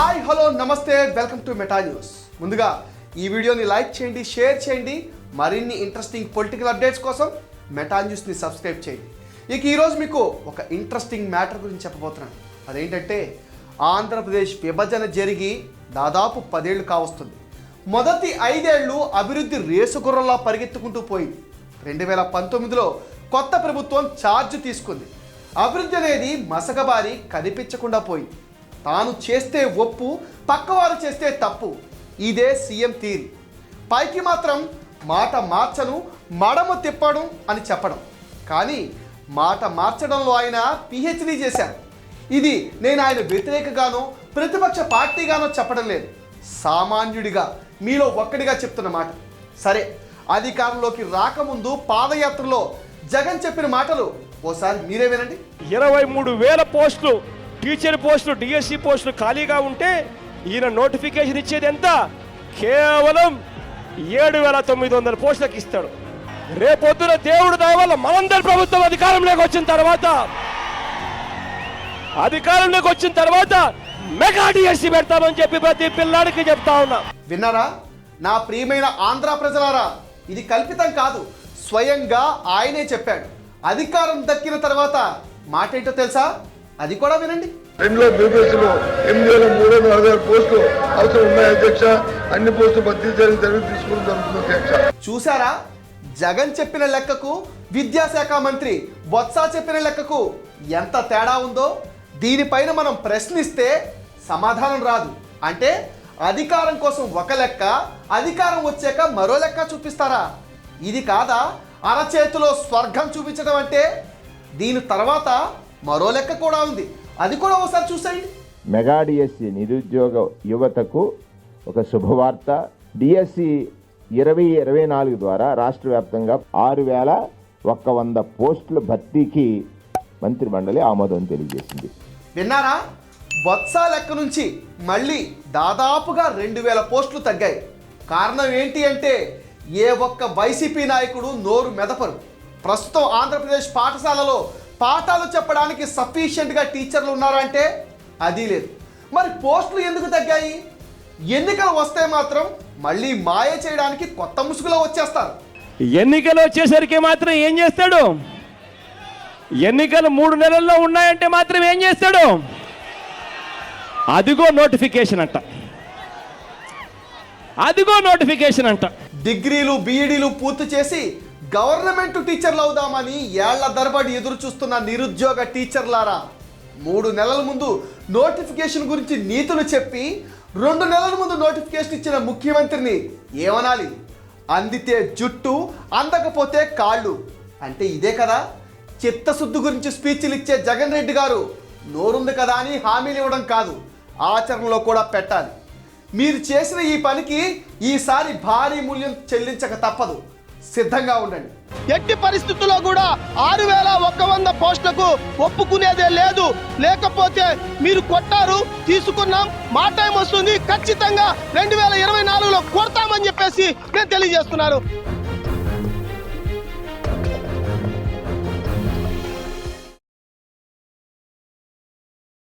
Hi hello నమస్తే welcome to meta news. ముందుగా ఈ వీడియోని లైక్ చేయండి షేర్ చేయండి. మరిన్ని ఇంట్రెస్టింగ్ పొలిటికల్ అప్డేట్స్ కోసం మెటా న్యూస్ని సబ్స్క్రైబ్ చేయండి. ఇక ఈరోజు మీకు ఒక ఇంట్రెస్టింగ్ మ్యాటర్ గురించి చెప్పబోతున్నాను. అదేంటంటే ఆంధ్రప్రదేశ్ విభజన జరిగి దాదాపు పదేళ్ళు కావస్తుంది. మొదటి ఐదేళ్ళు అభివృద్ధి రేసుగుర్రలా పరిగెత్తుకుంటూ పోయింది. రెండు వేల పంతొమ్మిదిలో కొత్త ప్రభుత్వం ఛార్జ్ తీసుకుంది. అభివృద్ధి అనేది మసకబారి కనిపించకుండా పోయింది. తాను చేస్తే ఒప్పు పక్కవారు చేస్తే తప్పు. ఇదే సీఎం తీరు. పైకి మాత్రం మాట మార్చను మడమ తిప్పడం అని చెప్పడం. కానీ మాట మార్చడంలో ఆయన పిహెచ్డి చేశారు. ఇది నేను ఆయన వ్యతిరేకగానో ప్రతిపక్ష పార్టీగానో చెప్పడం లేదు. సామాన్యుడిగా మీలో ఒక్కడిగా చెప్తున్న మాట. సరే అధికారంలోకి రాకముందు పాదయాత్రలో జగన్ చెప్పిన మాటలు ఓసారి మీరే వినండి. ఇరవై మూడు వేల పోస్టులు టీచర్ పోస్టులు డిఎస్సి పోస్టులు ఖాళీగా ఉంటే ఈయన నోటిఫికేషన్ ఇచ్చేది ఎంత? కేవలం ఏడు వేల తొమ్మిది వందల పోస్టులకు ఇస్తాడు. రేపొద్దున దేవుడు దయ వల్ల మనందరి ప్రభుత్వం అధికారంలోకి వచ్చిన తర్వాత అధికారంలోకి వచ్చిన తర్వాత మెగా డిఎస్సి పెడతామని చెప్పి ప్రతి పిల్లాడికి చెప్తా ఉన్నా. విన్నారా? నా ప్రియమైన ఆంధ్ర ప్రజలారా ఇది కల్పితం కాదు స్వయంగా ఆయనే చెప్పాడు. అధికారం దక్కిన తర్వాత మాట ఏంటో తెలుసా? అది కూడా వినండి. రెండులో బీపీఎస్లో ఎనిమిది వేల మూడు వందల అరవై ఆరు పోస్టులు అవసరం ఉన్నాయి అధ్యక్ష? అన్ని పోస్టులు భర్తీ చేయడం జరిగి తీసుకోవడం జరుగుతుంది అధ్యక్ష. చూసారా జగన్ చెప్పిన లెక్కకు విద్యాశాఖ మంత్రి బొత్స చెప్పిన లెక్కకు ఎంత తేడా ఉందో దీనిపైన మనం ప్రశ్నిస్తే సమాధానం రాదు. అంటే అధికారం కోసం ఒక లెక్క అధికారం వచ్చాక మరో లెక్క చూపిస్తారా? ఇది కాదా? అరచేతిలో స్వర్గం చూపించడం అంటే దీని తర్వాత మరో లెక్క కూడా ఉంది. అది కూడా ఒకసారి చూసేయండి. మెగా డిఎస్సి నిరుద్యోగ యువతకు ఒక శుభవార్త. డిఎస్సి ఇరవై ఇరవై నాలుగు ద్వారా రాష్ట్ర వ్యాప్తంగా ఆరు వేల ఒక్క వంద పోస్టుల భర్తీకి మంత్రి మండలి ఆమోదం తెలియజేసింది. విన్నారా? బొత్స లెక్క నుంచి మళ్ళీ దాదాపుగా రెండు వేల పోస్టులు తగ్గాయి. కారణం ఏంటి అంటే ఏ ఒక్క వైసీపీ నాయకుడు నోరు మెదపరు. ప్రస్తుతం ఆంధ్రప్రదేశ్ పాఠశాలలో పాఠాలు చెప్పడానికి సఫిషియెంట్గా టీచర్లు ఉన్నారంటే అది లేదు. మరి పోస్టులు ఎందుకు తగ్గాయి? ఎన్నికలు వస్తే మాత్రం మళ్ళీ మాయ చేయడానికి కొత్త ముసుగులో వచ్చేస్తారు. ఎన్నికలు వచ్చేసరికి మాత్రం ఏం చేస్తాడు? ఎన్నికలు మూడు నెలల్లో ఉన్నాయంటే మాత్రం ఏం చేస్తాడు? అదిగో నోటిఫికేషన్ అంట. అదిగో నోటిఫికేషన్ అంట. డిగ్రీలు బీఈడీలు పూర్తి చేసి గవర్నమెంట్ టీచర్లు అవుదామని ఏళ్ళ దరబడి ఎదురు చూస్తున్న నిరుద్యోగ టీచర్లారా మూడు నెలల ముందు నోటిఫికేషన్ గురించి నీతులు చెప్పి రెండు నెలల ముందు నోటిఫికేషన్ ఇచ్చిన ముఖ్యమంత్రిని ఏమనాలి? అందితే జుట్టు అందకపోతే కాళ్ళు. అంటే ఇదే కదా? చిత్తశుద్ధి గురించి స్పీచ్లు ఇచ్చే జగన్ రెడ్డి గారు నోరుంది కదా అని హామీలు ఇవ్వడం కాదు ఆచరణలో కూడా పెట్టాలి. మీరు చేసిన ఈ పనికి ఈసారి భారీ మూల్యం చెల్లించక తప్పదు. సిద్ధంగా ఉండండి. ఎట్టి పరిస్థితుల్లో కూడా ఆరు వేల ఒక్క వంద పోస్టులకు ఒప్పుకునేదే లేదు. లేకపోతే మీరు కొట్టారు తీసుకున్నాం మా టైం వస్తుంది ఖచ్చితంగా రెండు వేల ఇరవై నాలుగులో కొడతామని చెప్పేసి నేను తెలియజేస్తున్నాను.